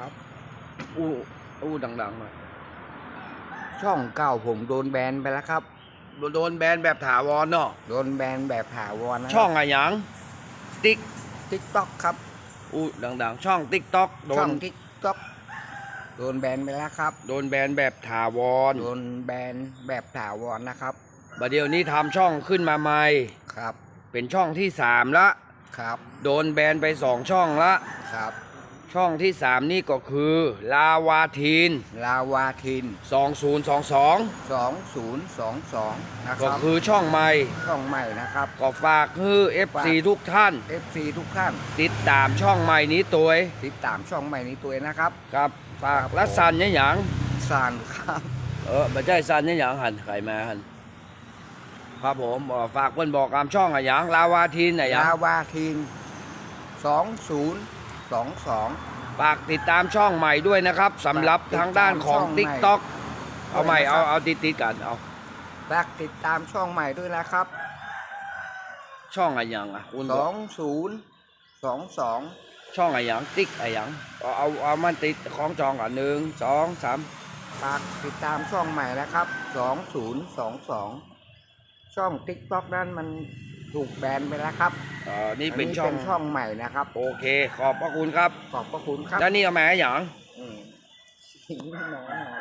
ครับ อู้อู้ดังๆหน่อยช่องเก่าผมโดนแบนไปแล้วครับ โดนแบนแบบถาวรเนาะโดนแบนแบบถาวรนะช่องอะไรหยังติ๊กทิกต็อกครับอู้ดังๆ ช่องติ๊กต็อกโดช่อนงทิกต็อกโดนแบนไปแล้วครับ โดนแบนแบบถาวรโดนแบนแบบถาวรนะครับ บัดเดี๋ยวนี้ทำช่องขึ้นมาใหม่ ครับ เป็นช่องที่สามละ ครับ โดนแบนไปสองช่องละ ครับ ช่องที่สามนี่ก็คือ ลาวาทีน ลาวาทิน 2022 2022 นะคก็รับคือช่องใหม่ ช่องใหม่นะครับ ก็ฝากคือ FC ทุกท่าน FC ทุกท่านติดตามช่องใหม่นี้ตัวเองติดตามช่องใหม่นี้ตัวเองนะครับครับ ฝากครับและสันเนี่ยหยังสานครับเออไม่ใช่สันเนี่ยหยังหันไข่มาหันครับผมเอ่อฝากเพิ่นบอกตามช่องอะหยังลาวาทีนอะหยังลาวาทิน 2022 ฝากติดตามช่องใหม่ด้วยนะครับสำหรับทางด้านของติดตามช่องใหม่ TikTok เอาใหม่เอาเอาติดติดๆกันเอาฝากติดตามช่องใหม่ด้วยนะครับ ช่องอะหยังอะคุณบอก 2022 ช่องอะหยังติ๊กอะหยังเอาเอาเอามันติดของจองอะหนึ่งสองสามฝากติดตามช่องใหม่นะครับ 2022 ช่อง TikTok นั้นมัน ถูกแบนไปแล้วครับเอ่อนี่อัเป็นช่องเป็นช่องใหม่นะครับ โอเค ขอบพระคุณครับ ขอบพระคุณครับ แล้วนี่เอามาให้หยัง อืมน้อยหน่อย